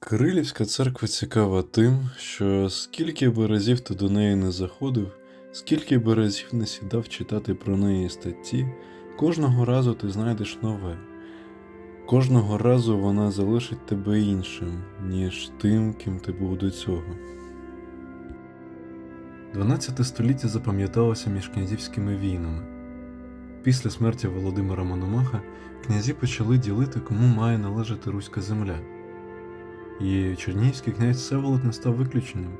Кирилівська церква цікава тим, що скільки би разів ти до неї не заходив, скільки би разів не сідав читати про неї статті, кожного разу ти знайдеш нове. Кожного разу вона залишить тебе іншим, ніж тим, ким ти був до цього. 12 століття запам'яталося між князівськими війнами. Після смерті Володимира Мономаха князі почали ділити, кому має належати руська земля. І чернігівський князь Всеволод не став виключенням,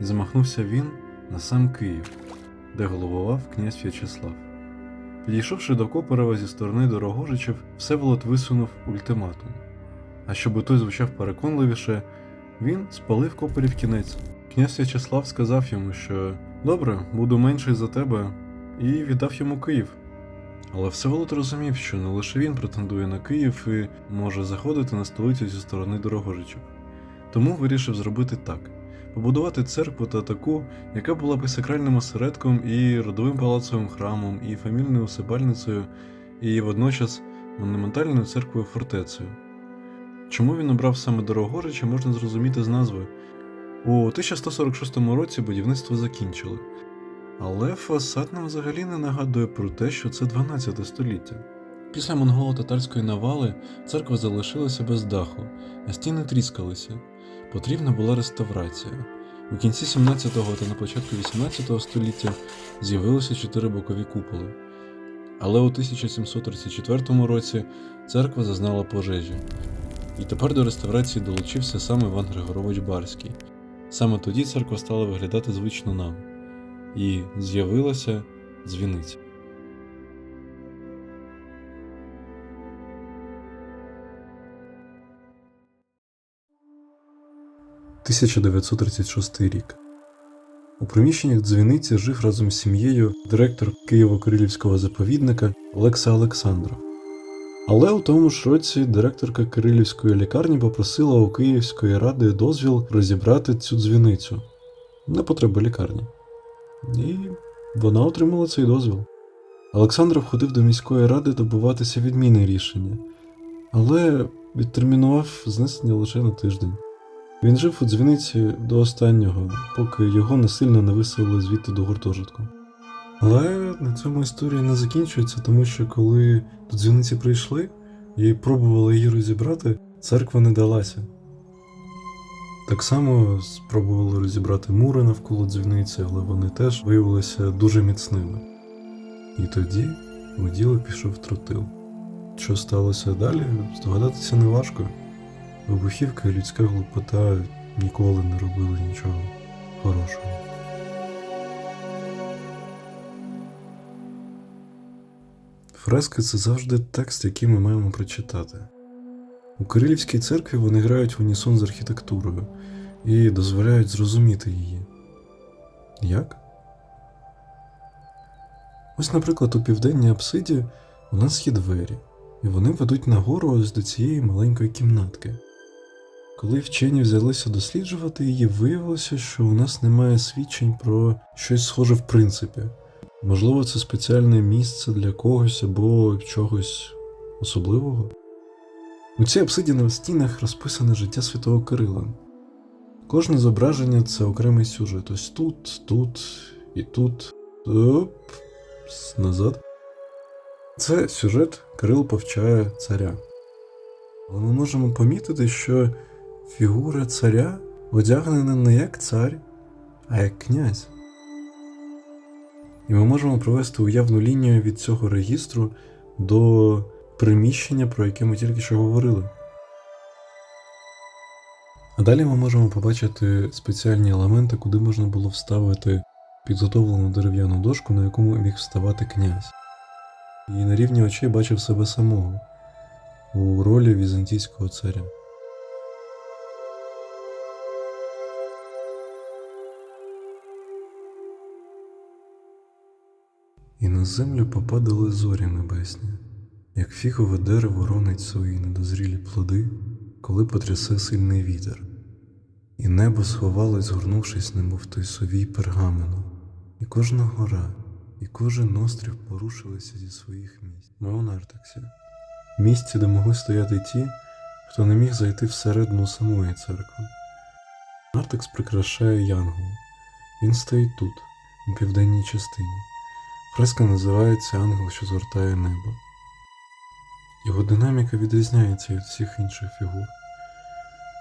і замахнувся він на сам Київ, де головував князь В'ячеслав. Підійшовши до Копорова зі сторони Дорогожичів, Всеволод висунув ультиматум. А щоб той звучав переконливіше, він спалив Копорів кінець. Князь В'ячеслав сказав йому, що добре, буду менший за тебе, і віддав йому Київ. Але Всеволод розумів, що не лише він претендує на Київ і може заходити на столицю зі сторони Дорогожичів. Тому вирішив зробити так: побудувати церкву та таку, яка була б і сакральним осередком, і родовим палацовим храмом, і фамільною усипальницею, і водночас монументальною церквою фортецею. Чому він обрав саме Дорогожича, можна зрозуміти з назви. У 1146 році будівництво закінчили. Але фасад нам взагалі не нагадує про те, що це 12 століття. Після монголо-татарської навали церква залишилася без даху, а стіни тріскалися. Потрібна була реставрація. У кінці 17-го та на початку 18 століття з'явилися чотири бокові куполи. Але у 1734 році церква зазнала пожежі. І тепер до реставрації долучився сам Іван Григорович Барський. Саме тоді церква стала виглядати звично нам і з'явилася дзвіниця. – 1936 рік. У приміщеннях дзвіниці жив разом з сім'єю директор Києво-Кирилівського заповідника Олекса Олександров. Але у тому ж році директорка Кирилівської лікарні попросила у Київської ради дозвіл розібрати цю дзвіницю на потреби лікарні. І вона отримала цей дозвіл. Олександров ходив до міської ради добиватися відміни рішення, але відтермінував знесення лише на тиждень. Він жив у дзвіниці до останнього, поки його насильно не виселили звідти до гуртожитку. Але на цьому історія не закінчується, тому що коли до дзвіниці прийшли і пробували її розібрати, церква не далася. Так само спробували розібрати мури навколо дзвіниці, але вони теж виявилися дуже міцними. І тоді у діло пішов тротил. Що сталося далі, здогадатися неважко. Вибухівка і людська глупота ніколи не робили нічого хорошого. Фрески це завжди текст, який ми маємо прочитати. У Кирилівській церкві вони грають в унісон з архітектурою і дозволяють зрозуміти її. Як? Ось, наприклад, у південній апсиді у нас є двері, і вони ведуть нагору ось до цієї маленької кімнатки. Коли вчені взялися досліджувати її, виявилося, що у нас немає свідчень про щось схоже в принципі. Можливо, це спеціальне місце для когось або чогось особливого. У цій апсиді на стінах розписане життя святого Кирила. Кожне зображення це окремий сюжет. Ось тут, тут і тут. Оп, назад. Це сюжет Кирил повчає царя. Але ми можемо помітити, що фігура царя одягнена не як цар, а як князь. І ми можемо провести уявну лінію від цього регістру до приміщення, про яке ми тільки що говорили. А далі ми можемо побачити спеціальні елементи, куди можна було вставити підготовлену дерев'яну дошку, на яку міг вставати князь. І на рівні очей бачив себе самого у ролі візантійського царя. І на землю попадали зорі небесні, як фігове дерево ронить свої недозрілі плоди, коли потрясе сильний вітер, і небо сховалось, згорнувшись, немов той совій пергамену, і кожна гора, і кожен острів порушилися зі своїх місць. Ми у Нартаксі, місці, де могли стояти ті, хто не міг зайти всередину самої церкви. Нартекс прикрашає янгол. Він стоїть тут, у південній частині. Фреска називається Ангел, що згортає небо. Його динаміка відрізняється від всіх інших фігур.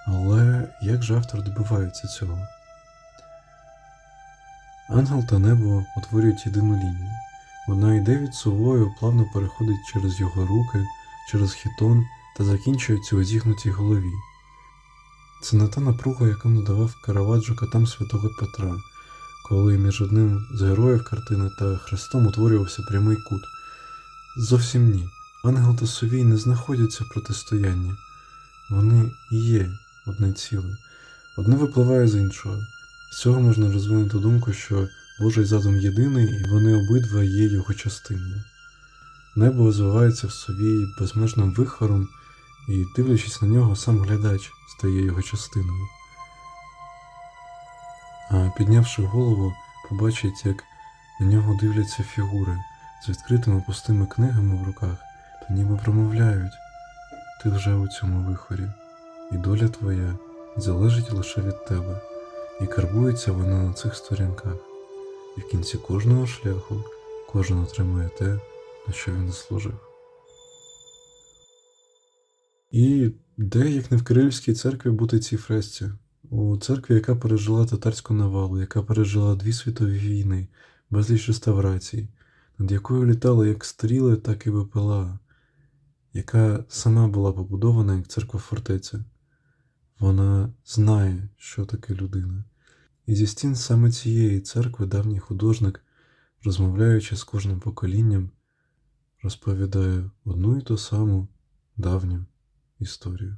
Але як же автор добивається цього? Ангел та небо утворюють єдину лінію. Вона йде від сувою, плавно переходить через його руки, через хітон та закінчується у зігнутій голові. Це не та напруга, яку надавав Караваджо катам святого Петра, коли між одним з героїв картини та Христом утворювався прямий кут. Зовсім ні. Ангел та Совій не знаходяться в протистоянні. Вони є одне ціле. Одне випливає з іншого. З цього можна розвинути думку, що Божий задум єдиний, і вони обидва є його частиною. Небо розвивається в сові безмежним вихором, і, дивлячись на нього, сам глядач стає його частиною. Піднявши голову, побачить, як на нього дивляться фігури з відкритими пустими книгами в руках, та ніби промовляють ти вже у цьому вихорі, і доля твоя залежить лише від тебе, і карбується вона на цих сторінках, і в кінці кожного шляху кожен отримує те, на що він заслужив. І де, як не в Кирилівській церкві, бути цій фресці? У церкві, яка пережила татарську навалу, яка пережила дві світові війни, безліч реставрацій, над якою літали як стріли, так і ВПЛА, яка сама була побудована як церква фортеця. Вона знає, що таке людина. І зі стін саме цієї церкви давній художник, розмовляючи з кожним поколінням, розповідає одну і ту саму давню історію.